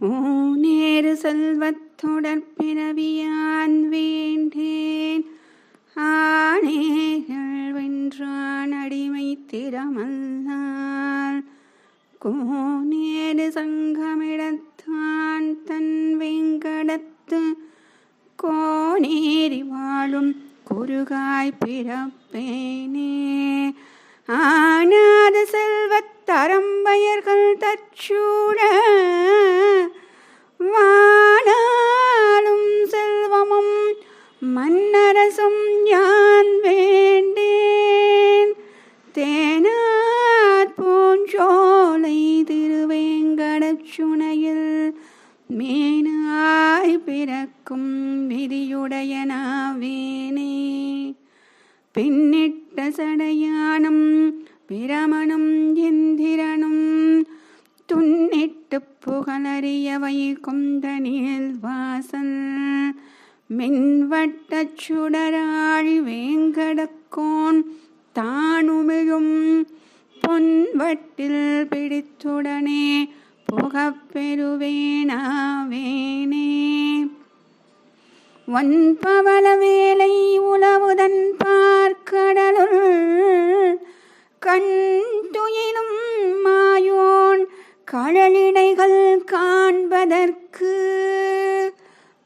ஊனேறு செல்வத்துடற் பிறவியான் வேண்டேன். ஆனேகள் வென்றான் அடிமை திறமல்லால். கோநேறு சங்கமிடத்தான் தன் வெங்கடத்து கோனேறி வாழும் குறுகாய் பிறப்பேனே. ஆனாத செல்வத் தரம்பயர்கள் தச்சூட வானாலும் செல்வமும் மன்னரசும் யான் வேண்டேன். தேனார் பூஞ்சோலை திருவேங்கடச்சுனையில் மேனாய் பிறக்கும் விதியுடையனா புகழறிய புகழறியவை கொந்தனில் வாசல் மின்வட்டச் சுடராழி வேங்கடக்கோன் தானுமிழும் பொன்வட்டில் பிடித்துடனே புகப்பெருவேனாவேனே ஒன்பவள வேலை உளவுதன் பார்க்கடலுள் கண் துயிலும் மாயோ கழலிடைகள் காண்பதற்கு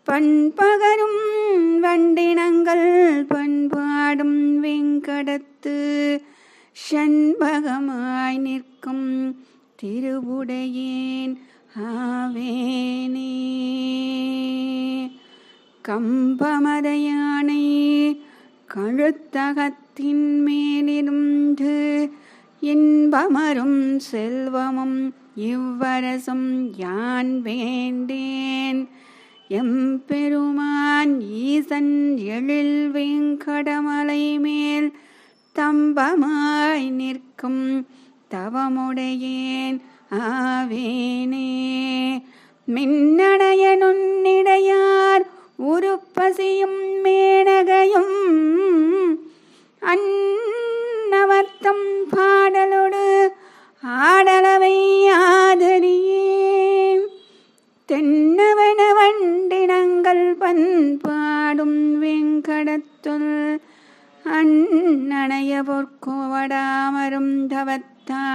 பண்பகரும் வண்டினங்கள் பண்பாடும் வெங்கடத்து ஷண்பகமாய் நிற்கும் திருவுடையேன் ஆவேனே. கம்பமதையானை கழுத்தகத்தின் மேலிருந்து இன்பமரும் செல்வமும் இவ்வரசும் யான் வேண்டேன். எம்பெருமான் ஈசன் எழில் வெங்கடமலை மேல் தம்பமாய் நிற்கும் தவமுடையேன் ஆவேனே. மின்னடைய நுண்ணிடையார் உருப்பசியும் மேனகையும் அன்னவர்த்தம் பாடலோ ஆடலவை ஆதரியே தென்னவன வண்டினங்கள் பண்பாடும் வெங்கடத்துள் அண்ணனைய பொற்கோவடாமரும் தவத்தானாவேனே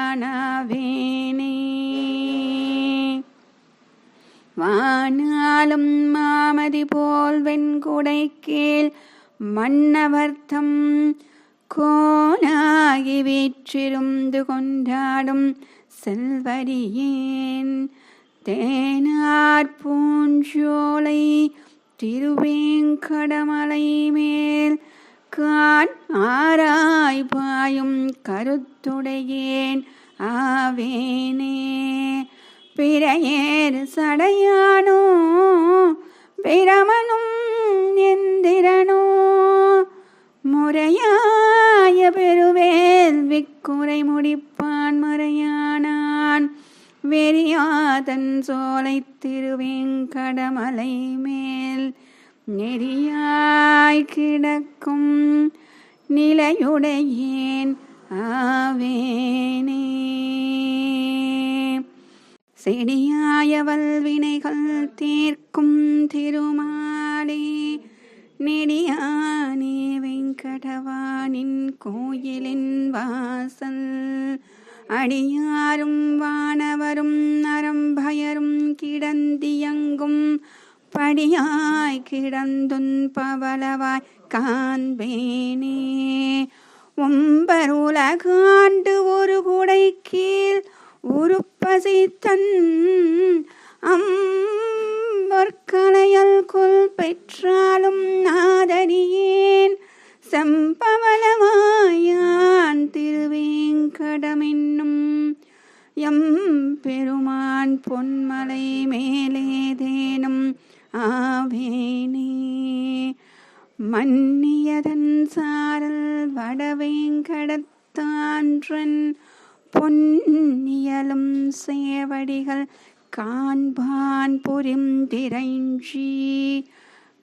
வானாலும் மாமதி போல் வெண்குடை கீழ் மன்னவர்த்தம் கோனாகி வீற்றிருந்து கொண்டாடும் செல்வரியேன் தேனார் பூஞ்சோலை திருவேங்கடமலை மேல் கான் ஆராய் பாயும் கருத்துடையேன் ஆவேனே. பிறையேறு சடையானோ பிரமனும் எந்திரனோ முறையா அதன் சோலை திருவேங்கடமலை மேல் நெறியாய் கிடக்கும் நிலையுடையேன் ஆவேனே. செடியாயவல் வினைகள் தீர்க்கும் திருமாலே நெடியானே வெங்கடவானின் கோயிலின் வாசல். அடியாரும் வானவரும் அடியாய் கிடந்துன் பவளவாய் காண்பேனே ஒம்பர் உலகாண்டு ஒரு குடை கீழ் உருப்பசித்தன் அம்பற்கலையல் கொல் பெற்றாலும் நாதனியேன் செம்பவளவாயான் திருவேங்கடமென்னும் எம் பெருமான் பொன்மலை மேலேதேனும் ஆவேனே மன்னியதன் சாரல் வடவேங்கடத்தான்றன் பொன்னியலும் சேவடிகள் காண்பான் புரிந்திரைஞ்சி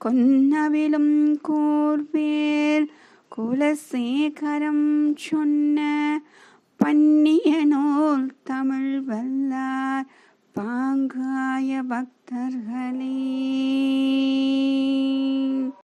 கொன்னவிலும் கூர்வேல் குலசேகரம் சொன்ன பன்னிய நூல் தமிழ் வல்லா ङ्ग